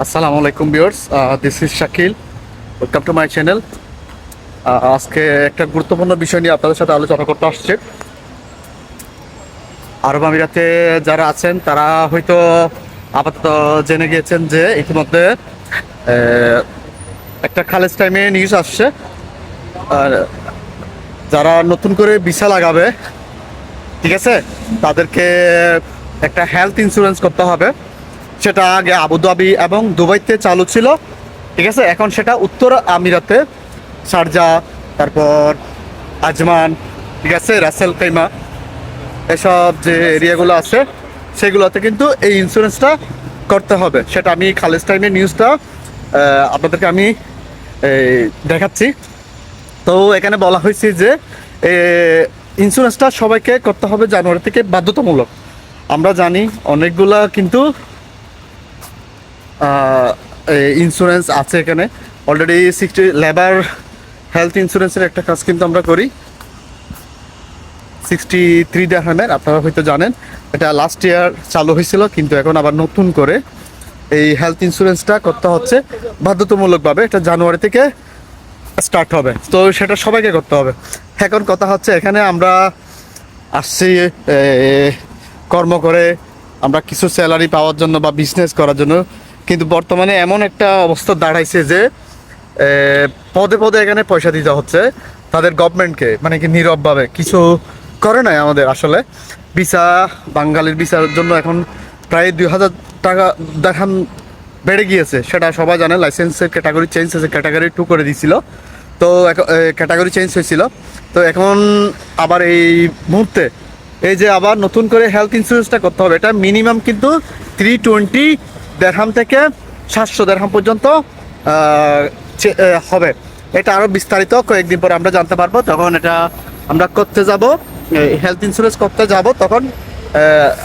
আসসালামু আলাইকুম viewers this is Shakil. Welcome to my channel আজকে একটা গুরুত্বপূর্ণ বিষয় নিয়ে আপনাদের সাথে আলোচনা করতে আসছে। আরব আমিরাতে যারা আছেন, তারা হয়তো আপাতত জেনে গিয়েছেন যে ইতিমধ্যে একটা খালেজ টাইমে নিউজ আসছে। আর যারা নতুন করে ভিসা লাগাবে, ঠিক আছে? তাদেরকে একটা হেলথ ইন্স্যুরেন্স করতে হবে। সেটা আগে আবুধাবি এবং দুবাইতে চালু ছিল। ঠিক আছে, এখন সেটা উত্তর আমিরাতে। শারজা তারপর আজমান, ঠিক আছে, রাসেল কাইমা, এসব যে এরিয়াগুলো আছে, সেগুলোতে কিন্তু এই ইন্স্যুরেন্সটা করতে হবে। সেটা আমি খালেজ টাইমের নিউজটা আপনাদেরকে আমি দেখাচ্ছি। তো এখানে বলা হয়েছে যে ইন্স্যুরেন্সটা সবাইকে করতে হবে জানুয়ারি থেকে বাধ্যতামূলক। আমরা জানি অনেকগুলা কিন্তু ইন্স্যুরেন্স আছে এখানে। অলরেডি সিক্সটি লেবার হেলথ ইন্স্যুরেন্সের একটা কাজ কিন্তু আমরা করি। সিক্সটি থ্রি দেখামের আপনারা হয়তো জানেন। এটা লাস্ট ইয়ার চালু হয়েছিল, কিন্তু এখন আবার নতুন করে এই হেলথ ইন্স্যুরেন্সটা করতে হচ্ছে। বাধ্যতামূলকভাবে এটা জানুয়ারি থেকে স্টার্ট হবে। তো সেটা সবাইকে করতে হবে। এখন কথা হচ্ছে, এখানে আমরা আসছি কর্ম করে আমরা কিছু স্যালারি পাওয়ার জন্য বা বিজনেস করার জন্য। কিন্তু বর্তমানে এমন একটা অবস্থা দাঁড়াইছে যে পদে পদে এখানে পয়সা দিতে হচ্ছে। তাদের গভর্নমেন্টকে মানে কি নীরবভাবে কিছু করে নাই আমাদের আসলে। ভিসা, বাঙালির ভিসার জন্য এখন প্রায় দুই হাজার টাকা দেখান বেড়ে গিয়েছে। সেটা সবাই জানে, লাইসেন্সের ক্যাটাগরি চেঞ্জ হয়েছে, ক্যাটাগরি টু করে দিছিল। তো ক্যাটাগরি চেঞ্জ হয়েছিল। তো এখন আবার এই মুহূর্তে, এই যে আবার নতুন করে হেলথ ইন্স্যুরেন্সটা করতে হবে, এটা মিনিমাম কিন্তু থ্রি টোয়েন্টি দেড়হাম থেকে সাতশো দেড়হাম পর্যন্ত হবে। এটা আরও বিস্তারিত কয়েকদিন পরে আমরা জানতে পারব। তখন এটা আমরা করতে যাব হেলথ ইন্স্যুরেন্স করতে যাব, তখন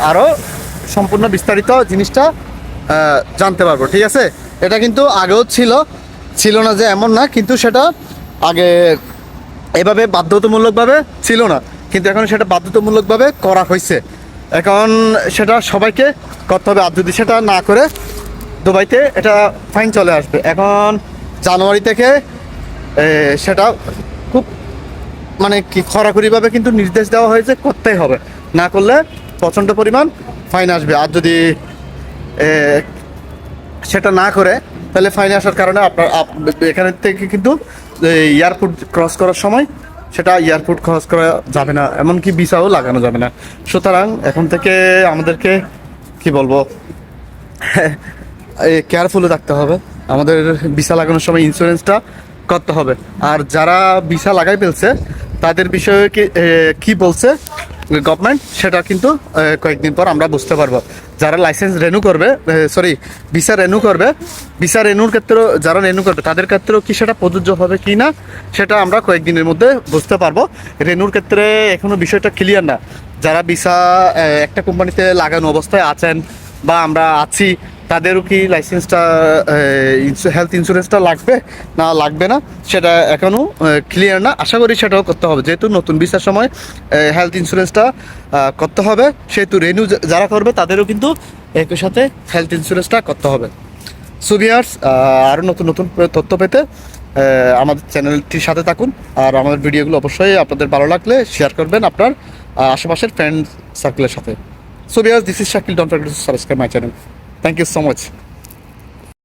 আরও সম্পূর্ণ বিস্তারিত জিনিসটা জানতে পারব, ঠিক আছে? এটা কিন্তু আগেও ছিল ছিল না যে এমন না, কিন্তু সেটা আগে এভাবে বাধ্যতামূলকভাবে ছিল না। কিন্তু এখন সেটা বাধ্যতামূলকভাবে করা হয়েছে। এখন সেটা সবাইকে করতে হবে, আর যদি সেটা না করে দুবাইতে এটা ফাইন চলে আসবে। এখন জানুয়ারি থেকে সেটা খুব মানে কি খরাখরিভাবে কিন্তু নির্দেশ দেওয়া হয়েছে, করতেই হবে। না করলে প্রচণ্ড পরিমাণ ফাইন আসবে। আর যদি সেটা না করে, তাহলে ফাইন আসার কারণে আপনার এখানের থেকে কিন্তু এয়ারপোর্ট ক্রস করার সময় সেটা এয়ারপোর্ট খরচ করা যাবে না, এমনকি ভিসাও লাগানো যাবে না। সুতরাং এখন থেকে আমাদেরকে কি বলব কেয়ারফুলে থাকতে হবে। আমাদের ভিসা লাগানোর সময় ইন্স্যুরেন্সটা করতে হবে। আর যারা ভিসা লাগাই ফেলছে, তাদের বিষয়ে কি বলছে গভর্নমেন্ট, সেটা কিন্তু কয়েকদিন পর আমরা বুঝতে পারব। যারা লাইসেন্স রেনু করবে সরি, ভিসা রেনু করবে, ভিসা রেনুর ক্ষেত্রেও, যারা রেনু করবে, তাদের ক্ষেত্রেও কি সেটা প্রযোজ্য হবে কি না, সেটা আমরা কয়েকদিনের মধ্যে বুঝতে পারব। রেনুর ক্ষেত্রে এখনও বিষয়টা ক্লিয়ার না। যারা ভিসা একটা কোম্পানিতে লাগানো অবস্থায় আছেন বা আমরা আছি তাদেরও কি লাইসেন্সটা হেলথ ইন্স্যুরেন্সটা লাগবে? না লাগবে না। সেটা এখনও ক্লিয়ার না। আশা করি সেটাও করতে হবে। যেহেতু নতুন ভিসার সময় হেলথ ইন্স্যুরেন্সটা করতে হবে। সেহেতু রেনু যারা করবে, তাদেরও কিন্তু একই সাথে হেলথ ইন্স্যুরেন্সটা করতে হবে। সুবিয়ার্স আরও নতুন নতুন তথ্য পেতে আমাদের চ্যানেলটির সাথে থাকুন। আর আমাদের ভিডিওগুলো অবশ্যই আপনাদের ভালো লাগলে শেয়ার করবেন আপনার আশেপাশের ফ্রেন্ড সার্কেলের সাথে। Viewers this is Shakil don't subscribe my channel thank you so much.